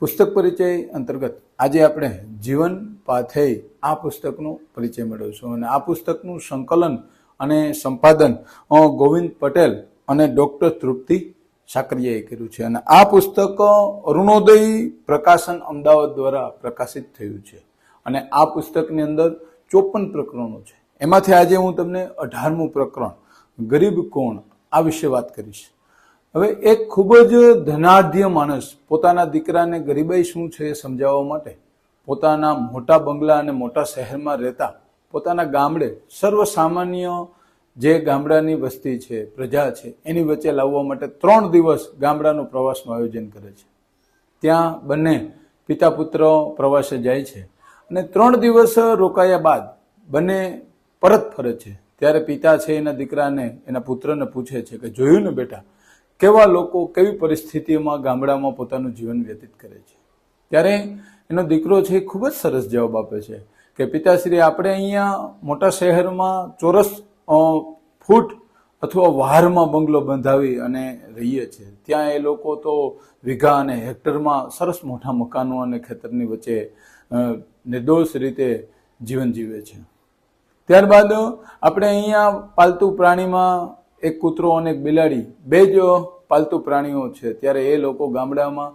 પુસ્તક પરિચય અંતર્ગત આજે આપણે જીવન પાથેય આ પુસ્તકનો પરિચય મેળવીશું અને આ પુસ્તકનું સંકલન અને સંપાદન ગોવિંદ પટેલ અને ડૉક્ટર તૃપ્તિ સાકરિયાએ કર્યું છે. અને આ પુસ્તક અરુણોદય પ્રકાશન અમદાવાદ દ્વારા પ્રકાશિત થયું છે. અને આ પુસ્તકની અંદર ચોપન પ્રકરણો છે. એમાંથી આજે હું તમને અઢારમું પ્રકરણ, ગરીબ કોણ, આ વિશે વાત કરીશ. હવે એક ખૂબ જ ધનાઢ્ય માણસ પોતાના દીકરાને ગરીબાઈ શું છે એ સમજાવવા માટે? પોતાના મોટા બંગલા અને મોટા શહેરમાં રહેતા પોતાના ગામડે સર્વસામાન્ય જે ગામડાની વસ્તી છે, પ્રજા છે, એની વચ્ચે લાવવા માટે ત્રણ દિવસ ગામડાનો પ્રવાસનું આયોજન કરે છે. ત્યાં બંને પિતા પુત્ર પ્રવાસે જાય છે અને ત્રણ દિવસ રોકાયા બાદ બંને પરત ફરે છે. ત્યારે પિતા છે એના દીકરાને, એના પુત્રને પૂછે છે કે, જોયું ને બેટા કેવા લોકો કેવી પરિસ્થિતિમાં ગામડામાં પોતાનું જીવન વ્યતીત કરે છે? ત્યારે એનો દીકરો છે એ ખૂબ જ સરસ જવાબ આપે છે કે, પિતાશ્રી, આપણે અહીંયા મોટા શહેરમાં ચોરસ ફૂટ અથવા વારમાં બંગલો બંધાવી અને રહીએ છીએ. ત્યાં એ લોકો તો વીઘા અને હેક્ટરમાં સરસ મોટા મકાનો અને ખેતરની વચ્ચે નિર્દોષ રીતે જીવન જીવે છે. ત્યારબાદ આપણે અહીંયા પાલતુ પ્રાણીમાં એક કૂતરો અને એક બિલાડી, બે જ પાલતુ પ્રાણીઓ છે. ત્યારે એ લોકો ગામડામાં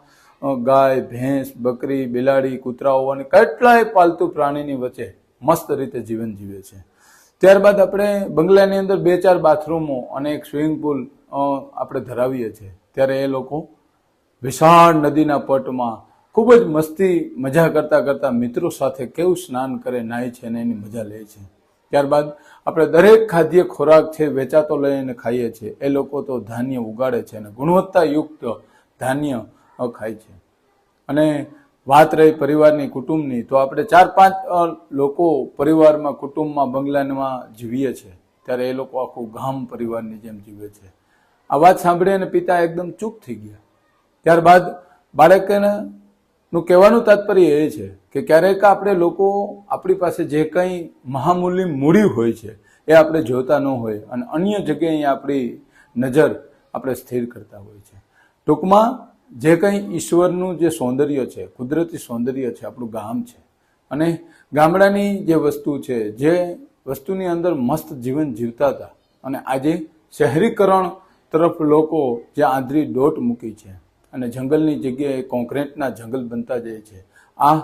ગાય, ભેંસ, બકરી, બિલાડી, કૂતરાઓ અને કેટલાય પાલતુ પ્રાણીની વચ્ચે મસ્ત રીતે જીવન જીવે છે. ત્યારબાદ આપણે બંગલાની અંદર બે ચાર બાથરૂમો અને એક સ્વિમિંગ પુલ આપણે ધરાવીએ છીએ. ત્યારે એ લોકો વિશાળ નદીના પટમાં ખૂબ જ મસ્તી, મજા કરતા કરતા મિત્રો સાથે કેવું સ્નાન કરે, નાય છે અને એની મજા લે છે. ત્યારબાદ આપણે દરેક ખાદ્ય ખોરાક છે વેચાતો લઈને ખાઈએ છીએ. એ લોકો તો ધાન્ય ઉગાડે છે અને ગુણવત્તાયુક્ત ધાન્ય ખાય છે. અને વાત રહી પરિવારની કુટુંબની, તો આપણે ચાર પાંચ લોકો પરિવારમાં, કુટુંબમાં, બંગલામાં જીવીએ છીએ. ત્યારે એ લોકો આખું ગામ પરિવારની જેમ જીવે છે. આ વાત સાંભળી અને પિતા એકદમ ચૂપ થઈ ગયા. ત્યારબાદ બાળકને નું કહેવાનું તાત્પર્ય એ છે કે ક્યારેક આપણે લોકો આપણી પાસે જે કંઈ મહામૂલ્ય મૂડી હોય છે, એ આપણે જોતા ન હોય અને અન્ય જગ્યાએ આપણી નજર આપણે સ્થિર કરતા હોય છે. ટૂંકમાં, જે કંઈ ઈશ્વરનું જે સૌંદર્ય છે, કુદરતી સૌંદર્ય છે, આપણું ગામ છે. અને ગામડાની જે વસ્તુ છે, જે વસ્તુની અંદર મસ્ત જીવન જીવતા હતા અને આજે શહેરીકરણ તરફ લોકો જે આંધળી દોટ મૂકી છે અને જંગલની જગ્યાએ કોન્ક્રીટના જંગલ બનતા જાય છે. આ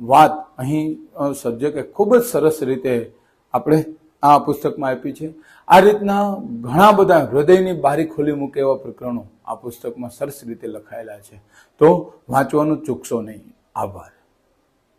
વાત અહીં સબ્જેક્ટે ખૂબ જ સરસ રીતે આપણે આ પુસ્તકમાં આપી છે. આ રીતના ઘણા બધા હૃદયની બારી ખોલી મૂકે એવા પ્રકરણો આ પુસ્તકમાં સરસ રીતે લખાયેલા છે. તો વાંચવાનું ચૂકશો નહીં. આભાર.